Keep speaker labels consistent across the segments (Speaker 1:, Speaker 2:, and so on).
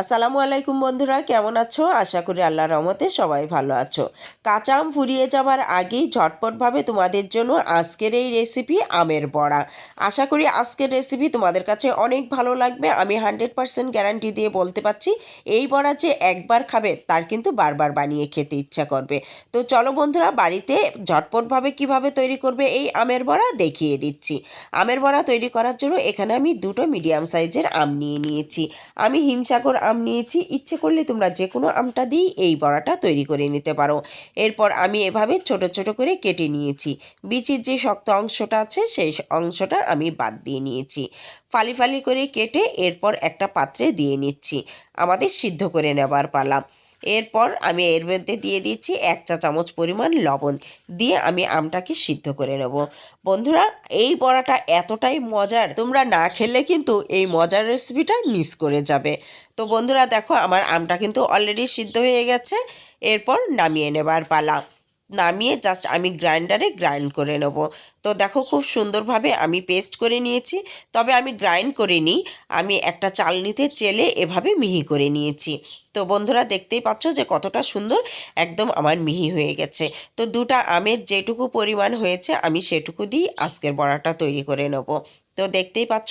Speaker 1: আসসালামু আলাইকুম বন্ধুরা, কেমন আছো? আশা করি আল্লাহর রহমতে সবাই ভালো আছো। কাঁচা আম ফুরিয়ে যাবার আগেই ঝটপটভাবে তোমাদের জন্য আজকের এই রেসিপি আমের বড়া। আশা করি আজকের রেসিপি তোমাদের কাছে অনেক ভালো লাগবে, আমি হান্ড্রেড পারসেন্ট গ্যারান্টি দিয়ে বলতে পারছি, এই বড়া যে একবার খাবে তার কিন্তু বারবার বানিয়ে খেতে ইচ্ছা করবে। তো চলো বন্ধুরা, বাড়িতে ঝটপটভাবে কীভাবে তৈরি করবে এই আমের বড়া দেখিয়ে দিচ্ছি। আমের বড়া তৈরি করার জন্য এখানে আমি দুটো মিডিয়াম সাইজের আম নিয়ে নিয়েছি। আমি হিমসাগর আম নিয়েছি। ইচ্ছে করলে তোমরা যে কোনো আমটা দিয়েই এই বড়াটা তৈরি করে নিতে পারো। এরপর আমি এভাবে ছোট ছোট করে কেটে নিয়েছি। বিচির যে শক্ত অংশটা আছে, সেই অংশটা আমি বাদ দিয়ে নিয়েছি। ফালি ফালি করে কেটে এরপর একটা পাত্রে দিয়ে নিচ্ছি। আমাদের সিদ্ধ করে নেবার পালা। এরপর আমি এর মধ্যে দিয়ে দিচ্ছি এক চা চামচ পরিমাণ লবণ। দিয়ে আমি আমটাকে সিদ্ধ করে নেব। বন্ধুরা, এই বড়াটা এতটাই মজার। তোমরা না খেলে কিন্তু এই মজার রেসিপিটা মিস করে যাবে। তো বন্ধুরা দেখো, আমার আমটা কিন্তু অলরেডি সিদ্ধ হয়ে গেছে। এরপর নামিয়ে নেবার পালা। নামিয়ে জাস্ট আমি গ্রাইন্ডারে গ্রাইন্ড করে নেব। তো দেখো খুব সুন্দরভাবে আমি পেস্ট করে নিয়েছি। তবে আমি গ্রাইন্ড করে নিই। আমি একটা চালনিতে চেলে এভাবে মিহি করে নিয়েছি। তো বন্ধুরা দেখতেই পাচ্ছ যে কতটা সুন্দর একদম আমার মিহি হয়ে গেছে। তো দুটা আমের যেটুকু পরিমাণ হয়েছে আমি সেটুকু দিয়ে আজকের বড়াটা তৈরি করে নেব। তো দেখতেই পাচ্ছ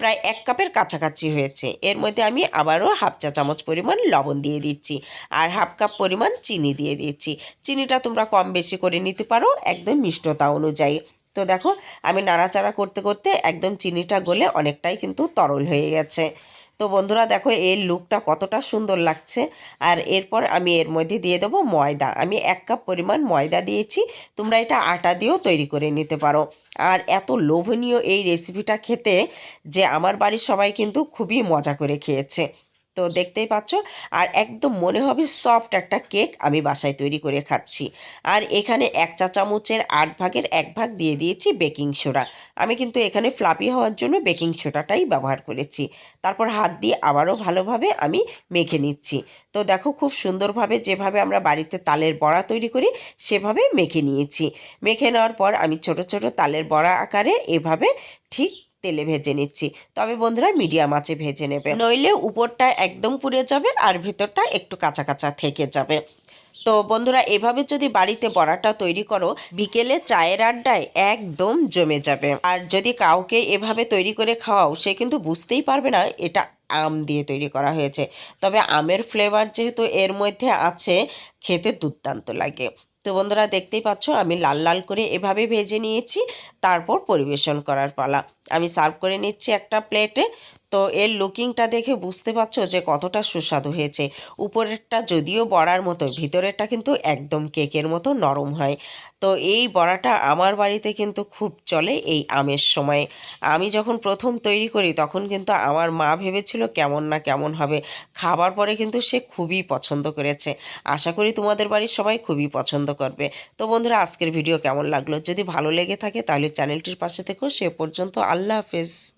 Speaker 1: প্রায় এক কাপের কাছাকাছি হয়েছে। এর মধ্যে আমি আবারও হাফ চা চামচ পরিমাণ লবণ দিয়ে দিচ্ছি আর হাফ কাপ পরিমাণ চিনি দিয়ে দিচ্ছি। চিনিটা তোমরা কম বেশি করে নিতে পারো একদম মিষ্টতা অনুযায়ী। তো দেখো, আমি নাড়াচাড়া করতে করতে একদম চিনিটা গলে অনেকটাই কিন্তু তরল হয়ে গেছে। তো বন্ধুরা দেখো, এর লুকটা কতটা সুন্দর লাগছে। আর এরপর আমি এর মধ্যে দিয়ে দেবো ময়দা। আমি এক কাপ পরিমাণ ময়দা দিয়েছি, তোমরা এটা আটা দিয়েও তৈরি করে নিতে পারো। আর এত লোভনীয় এই রেসিপিটা খেতে যে আমার বাড়ির সবাই কিন্তু খুবই মজা করে খেয়েছে। তো দেখতেই পাচ্ছ। আর একদম মনে হবে সফট একটা কেক আমি বাসায় তৈরি করে খাচ্ছি। আর এখানে এক চা চামচের আট ভাগের এক ভাগ দিয়ে দিয়েছি বেকিং সোডা আমি কিন্তু এখানে ফ্লাপি হওয়ার জন্য বেকিং সোডাটাই ব্যবহার করেছি। তারপর হাত দিয়ে আবারও ভালোভাবে আমি মেখে নিচ্ছি। তো দেখো খুব সুন্দরভাবে যেভাবে আমরা বাড়িতে তালের বড়া তৈরি করি, সেভাবে মেখে নিয়েছি। মেখে নেওয়ার পর আমি ছোট ছোট তালের বড়া আকারে এভাবে ঠিক তেলে ভেজে নিচ্ছি। তবে বন্ধুরা মিডিয়াম আঁচে ভেজে নেবে। নইলে উপরটা একদম পুড়ে যাবে আর ভিতরটা একটু কাঁচা কাঁচা থেকে যাবে। তো বন্ধুরা, এভাবে যদি বাড়িতে বড়াটা তৈরি করো, বিকেলে চায়ের আড্ডায় একদম জমে যাবে। আর যদি কাউকে এভাবে তৈরি করে খাওয়াও, সে কিন্তু বুঝতেই পারবে না এটা আম দিয়ে তৈরি করা হয়েছে। তবে আমের ফ্লেভার যেহেতু এর মধ্যে আছে, খেতে দুর্দান্ত লাগে। তো বন্ধুরা দেখতেই পাচ্ছ, আমি লাল লাল করে এভাবে ভেজে নিয়েছি, তারপর পরিবেশন করার পালা। আমি সার্ভ করে নিচ্ছি একটা প্লেটে। তো এর লুকিংটা দেখে বুঝতে পারছ যে কতটা সুস্বাদু হয়েছে। উপরেরটা যদিও বড়ার মতো ভিতরেরটা কিন্তু একদম কেকের মতো নরম হয়। তো এই বড়াটা আমার বাড়িতে কিন্তু খুব চলে এই আমের সময়। আমি যখন প্রথম তৈরি করি তখন কিন্তু আমার মা ভেবেছিল কেমন না কেমন হবে। খাবার পরে কিন্তু সে খুবই পছন্দ করেছে। আশা করি তোমাদের বাড়ির সবাই খুবই পছন্দ করবে। তো বন্ধুরা, আজকের ভিডিও কেমন লাগল? যদি ভালো লেগে থাকে তাহলে চ্যানেলটির পাশে থেকেও সে পর্যন্ত আল্লাহ হাফেজ।